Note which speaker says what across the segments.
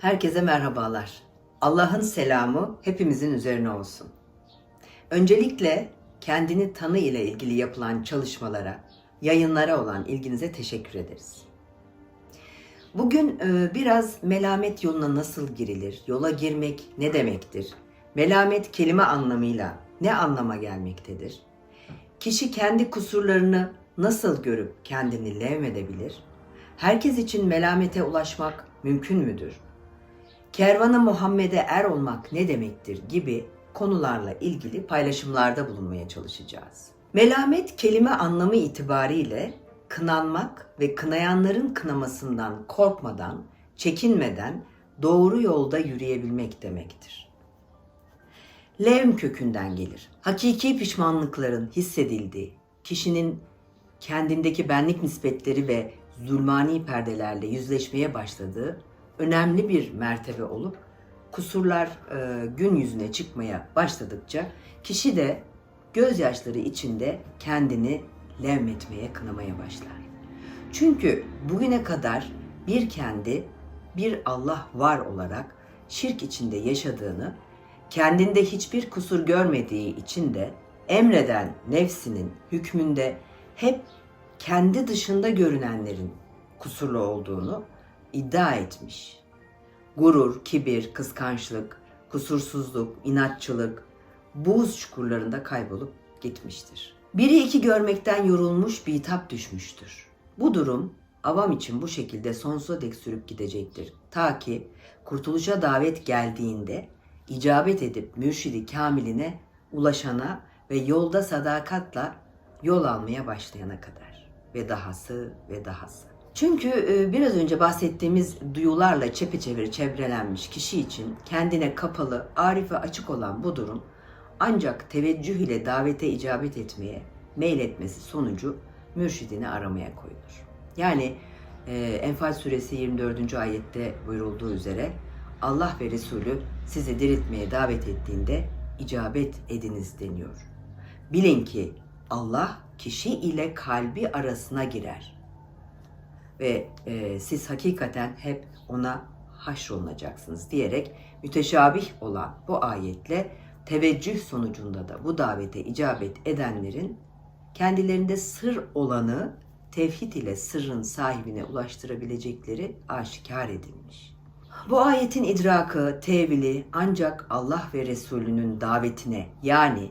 Speaker 1: Herkese merhabalar. Allah'ın selamı hepimizin üzerine olsun. Öncelikle kendini tanı ile ilgili yapılan çalışmalara, yayınlara olan ilginize teşekkür ederiz. Bugün e, biraz melamet yoluna nasıl girilir, yola girmek ne demektir? Melamet kelime anlamıyla ne anlama gelmektedir? Kişi kendi kusurlarını nasıl görüp kendini levmedebilir? Herkes için melamete ulaşmak mümkün müdür? Kervanı Muhammed'e er olmak ne demektir gibi konularla ilgili paylaşımlarda bulunmaya çalışacağız. Melamet kelime anlamı itibariyle kınanmak ve kınayanların kınamasından korkmadan, çekinmeden doğru yolda yürüyebilmek demektir. Levm kökünden gelir. Hakiki pişmanlıkların hissedildiği, kişinin kendindeki benlik nispetleri ve zulmani perdelerle yüzleşmeye başladığı önemli bir mertebe olup kusurlar e, gün yüzüne çıkmaya başladıkça kişi de gözyaşları içinde kendini levmetmeye, kınamaya başlar. Çünkü bugüne kadar bir kendi, bir Allah var olarak şirk içinde yaşadığını, kendinde hiçbir kusur görmediği için de emreden nefsinin hükmünde hep kendi dışında görünenlerin kusurlu olduğunu iddia etmiş. Gurur, kibir, kıskançlık, kusursuzluk, inatçılık, buğz çukurlarında kaybolup gitmiştir. Biri iki görmekten yorulmuş bitap düşmüştür. Bu durum avam için bu şekilde sonsuza dek sürüp gidecektir. Ta ki kurtuluşa davet geldiğinde icabet edip mürşidi kamiline ulaşana ve yolda sadakatla yol almaya başlayana kadar. Ve dahası ve dahası. Çünkü e, biraz önce bahsettiğimiz duyularla çepeçevre çevrelenmiş kişi için kendine kapalı, arife açık olan bu durum ancak teveccüh ile davete icabet etmeye meyletmesi sonucu mürşidini aramaya koyulur. Yani e, Enfal suresi 24. ayette buyurulduğu üzere Allah ve Resulü sizi diriltmeye davet ettiğinde icabet ediniz deniyor. Bilin ki Allah kişi ile kalbi arasına girer ve e, siz hakikaten hep ona haşrolunacaksınız diyerek müteşabih olan bu ayetle teveccüh sonucunda da bu davete icabet edenlerin kendilerinde sır olanı tevhid ile sırrın sahibine ulaştırabilecekleri aşikar edilmiş. Bu ayetin idrakı, tevili ancak Allah ve Resulünün davetine yani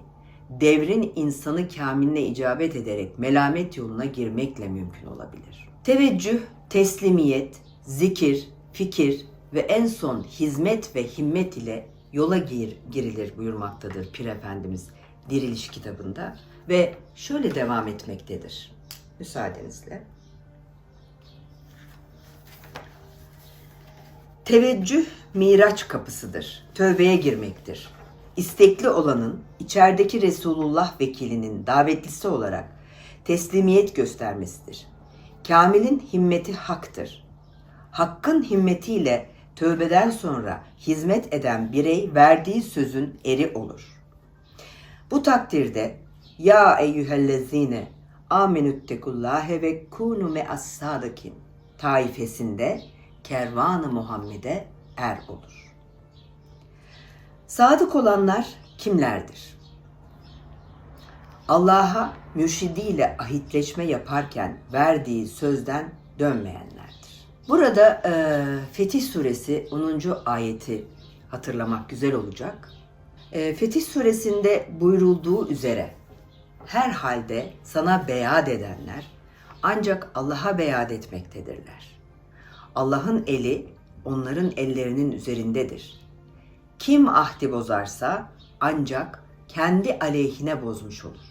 Speaker 1: devrin insanı kamiline icabet ederek melamet yoluna girmekle mümkün olabilir. Teveccüh, teslimiyet, zikir, fikir ve en son hizmet ve himmet ile yola gir, girilir buyurmaktadır Pir Efendimiz Diriliş kitabında ve şöyle devam etmektedir. Müsaadenizle. Teveccüh miraç kapısıdır. Tövbeye girmektir. İstekli olanın içerideki Resulullah vekilinin davetlisi olarak teslimiyet göstermesidir. Kamilin himmeti haktır. Hakkın himmetiyle tövbeden sonra hizmet eden birey verdiği sözün eri olur. Bu takdirde ya eyyühellezine amenüttekullâhe ve kûnu me'as taifesinde kervanı Muhammed'e er olur. Sadık olanlar kimlerdir? Allah'a mürşidiyle ahitleşme yaparken verdiği sözden dönmeyenlerdir. Burada e, Fetih Suresi 10. ayeti hatırlamak güzel olacak. E, Fetih Suresinde buyurulduğu üzere her halde sana beyat edenler ancak Allah'a beyat etmektedirler. Allah'ın eli onların ellerinin üzerindedir. Kim ahdi bozarsa ancak kendi aleyhine bozmuş olur.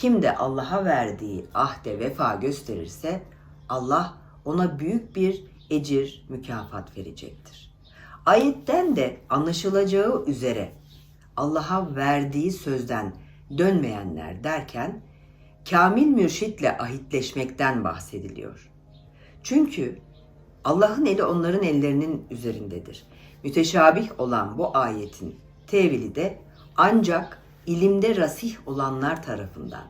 Speaker 1: Kim de Allah'a verdiği ahde vefa gösterirse Allah ona büyük bir ecir mükafat verecektir. Ayetten de anlaşılacağı üzere Allah'a verdiği sözden dönmeyenler derken kamil mürşitle ahitleşmekten bahsediliyor. Çünkü Allah'ın eli onların ellerinin üzerindedir. Müteşabih olan bu ayetin tevili de ancak ilimde rasih olanlar tarafından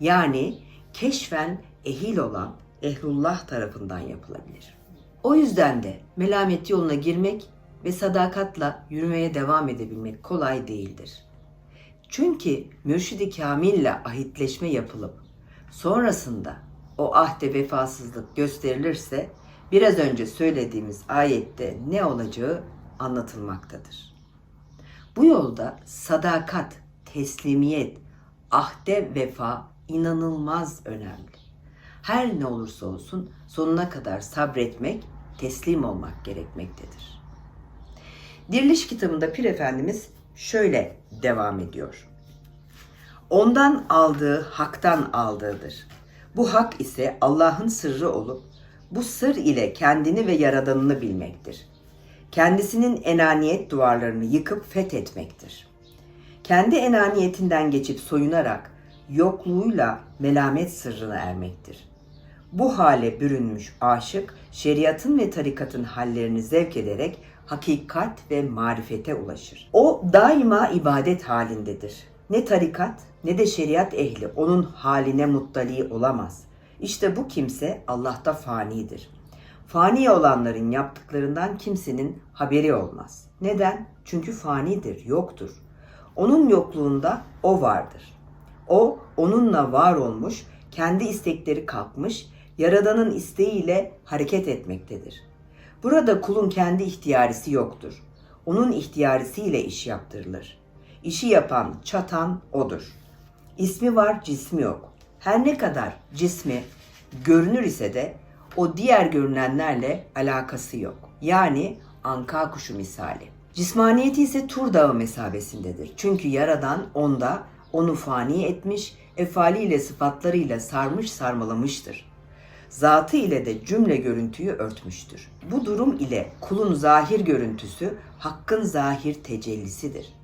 Speaker 1: yani keşfen ehil olan ehlullah tarafından yapılabilir. O yüzden de melamet yoluna girmek ve sadakatla yürümeye devam edebilmek kolay değildir. Çünkü mürşidi kamille ahitleşme yapılıp sonrasında o ahde vefasızlık gösterilirse biraz önce söylediğimiz ayette ne olacağı anlatılmaktadır. Bu yolda sadakat, teslimiyet, ahde vefa inanılmaz önemli. Her ne olursa olsun sonuna kadar sabretmek, teslim olmak gerekmektedir. Diriliş kitabında Pir Efendimiz şöyle devam ediyor. Ondan aldığı haktan aldığıdır. Bu hak ise Allah'ın sırrı olup bu sır ile kendini ve yaradanını bilmektir. Kendisinin enaniyet duvarlarını yıkıp fethetmektir. Kendi enaniyetinden geçip soyunarak yokluğuyla melamet sırrına ermektir. Bu hale bürünmüş aşık, şeriatın ve tarikatın hallerini zevk ederek hakikat ve marifete ulaşır. O daima ibadet halindedir. Ne tarikat ne de şeriat ehli onun haline muttali olamaz. İşte bu kimse Allah'ta fanidir. Fani olanların yaptıklarından kimsenin haberi olmaz. Neden? Çünkü fanidir, yoktur. Onun yokluğunda o vardır. O onunla var olmuş, kendi istekleri kalkmış, Yaradan'ın isteğiyle hareket etmektedir. Burada kulun kendi ihtiyarisi yoktur. Onun ihtiyarisiyle iş yaptırılır. İşi yapan, çatan odur. İsmi var, cismi yok. Her ne kadar cismi görünür ise de o diğer görünenlerle alakası yok. Yani anka kuşu misali. Cismaniyeti ise Tur Dağı mesabesindedir. Çünkü Yaradan onda onu fani etmiş, efaliyle sıfatlarıyla sarmış sarmalamıştır. Zatı ile de cümle görüntüyü örtmüştür. Bu durum ile kulun zahir görüntüsü hakkın zahir tecellisidir.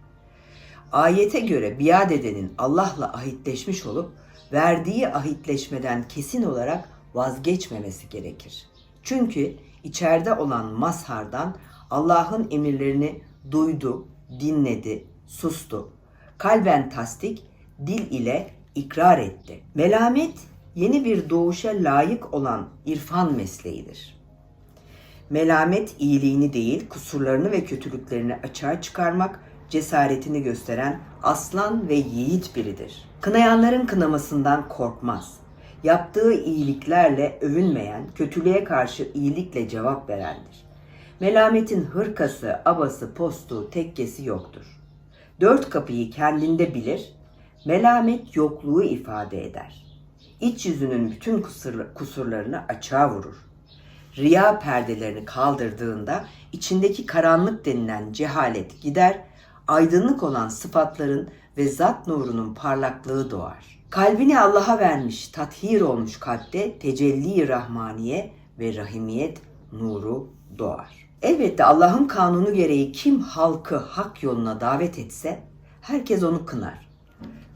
Speaker 1: Ayete göre biat edenin Allah'la ahitleşmiş olup verdiği ahitleşmeden kesin olarak vazgeçmemesi gerekir. Çünkü içeride olan mazhardan Allah'ın emirlerini duydu, dinledi, sustu. Kalben tasdik, dil ile ikrar etti. Melamet yeni bir doğuşa layık olan irfan mesleğidir. Melamet iyiliğini değil, kusurlarını ve kötülüklerini açığa çıkarmak, cesaretini gösteren aslan ve yiğit biridir. Kınayanların kınamasından korkmaz. Yaptığı iyiliklerle övünmeyen, kötülüğe karşı iyilikle cevap verendir. Melametin hırkası, abası, postu, tekkesi yoktur. Dört kapıyı kendinde bilir, melamet yokluğu ifade eder. İç yüzünün bütün kusur- kusurlarını açığa vurur. Riya perdelerini kaldırdığında içindeki karanlık denilen cehalet gider, aydınlık olan sıfatların ve zat nurunun parlaklığı doğar. Kalbini Allah'a vermiş, tathir olmuş kalpte tecelli rahmaniye ve rahimiyet nuru doğar. Elbette Allah'ın kanunu gereği kim halkı hak yoluna davet etse herkes onu kınar.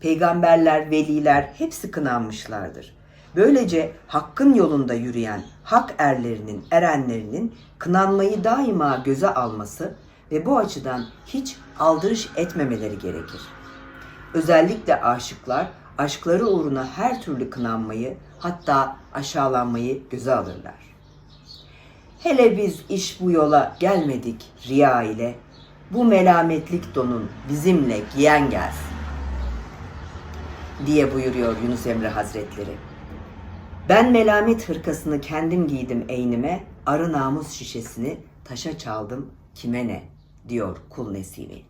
Speaker 1: Peygamberler, veliler hepsi kınanmışlardır. Böylece hakkın yolunda yürüyen hak erlerinin, erenlerinin kınanmayı daima göze alması ve bu açıdan hiç aldırış etmemeleri gerekir. Özellikle aşıklar aşkları uğruna her türlü kınanmayı hatta aşağılanmayı göze alırlar. Hele biz iş bu yola gelmedik riya ile, bu melametlik donun bizimle giyen gelsin diye buyuruyor Yunus Emre Hazretleri. Ben melamet hırkasını kendim giydim eynime, arı namus şişesini taşa çaldım kime ne diyor kul nesimi.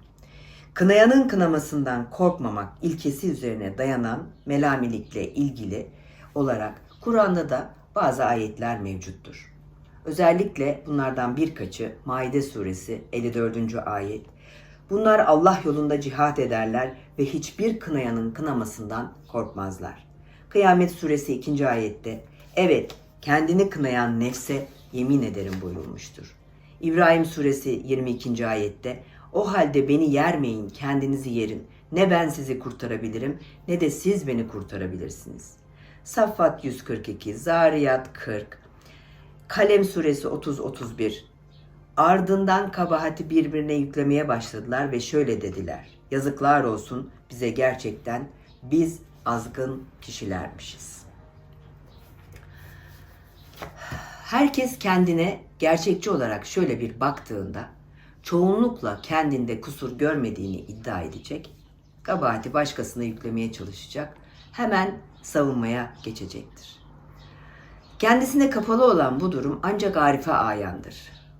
Speaker 1: Kınayanın kınamasından korkmamak ilkesi üzerine dayanan melamilikle ilgili olarak Kur'an'da da bazı ayetler mevcuttur. Özellikle bunlardan birkaçı Maide suresi 54. ayet. Bunlar Allah yolunda cihat ederler ve hiçbir kınayanın kınamasından korkmazlar. Kıyamet suresi 2. ayette evet kendini kınayan nefse yemin ederim buyurulmuştur. İbrahim suresi 22. ayette o halde beni yermeyin kendinizi yerin. Ne ben sizi kurtarabilirim ne de siz beni kurtarabilirsiniz. Saffat 142, Zariyat 40, Kalem suresi 30-31. Ardından kabahati birbirine yüklemeye başladılar ve şöyle dediler. Yazıklar olsun bize gerçekten biz azgın kişilermişiz. Herkes kendine gerçekçi olarak şöyle bir baktığında çoğunlukla kendinde kusur görmediğini iddia edecek, kabahati başkasına yüklemeye çalışacak, hemen savunmaya geçecektir. Kendisine kapalı olan bu durum ancak Arif'e ayandır.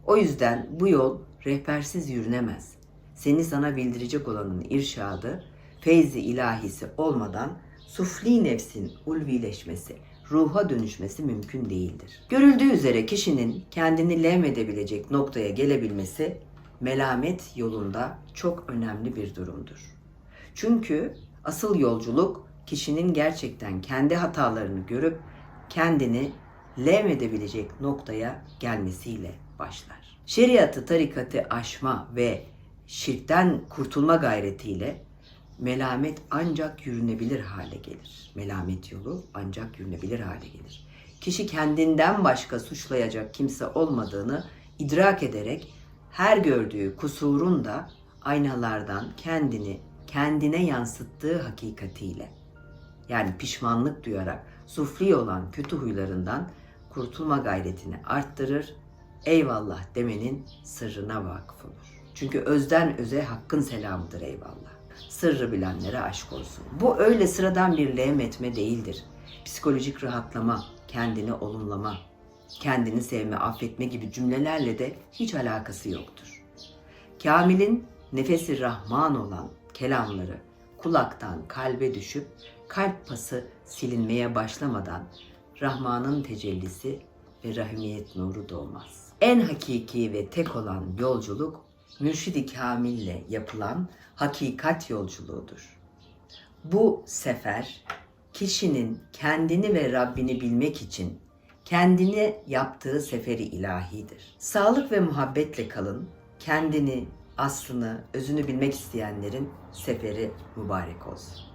Speaker 1: O yüzden bu yol rehbersiz yürünemez. Seni sana bildirecek olanın irşadı, feyzi ilahisi olmadan sufli nefsin ulvileşmesi, ruha dönüşmesi mümkün değildir. Görüldüğü üzere kişinin kendini levmedebilecek noktaya gelebilmesi melamet yolunda çok önemli bir durumdur. Çünkü asıl yolculuk kişinin gerçekten kendi hatalarını görüp kendini levmedebilecek noktaya gelmesiyle başlar. Şeriatı, tarikatı aşma ve şirkten kurtulma gayretiyle melamet ancak yürünebilir hale gelir. Melamet yolu ancak yürünebilir hale gelir. Kişi kendinden başka suçlayacak kimse olmadığını idrak ederek her gördüğü kusurun da aynalardan kendini kendine yansıttığı hakikatiyle yani pişmanlık duyarak sufli olan kötü huylarından kurtulma gayretini arttırır, eyvallah demenin sırrına vakıf olur. Çünkü özden öze hakkın selamıdır eyvallah. Sırrı bilenlere aşk olsun. Bu öyle sıradan bir lehim etme değildir. Psikolojik rahatlama, kendini olumlama, kendini sevme, affetme gibi cümlelerle de hiç alakası yoktur. Kamil'in nefesi rahman olan kelamları kulaktan kalbe düşüp kalp pası silinmeye başlamadan Rahman'ın tecellisi ve rahimiyet nuru doğmaz. En hakiki ve tek olan yolculuk mürşidi kamille yapılan hakikat yolculuğudur. Bu sefer kişinin kendini ve Rabbini bilmek için kendini yaptığı seferi ilahidir. Sağlık ve muhabbetle kalın, kendini, aslını, özünü bilmek isteyenlerin seferi mübarek olsun.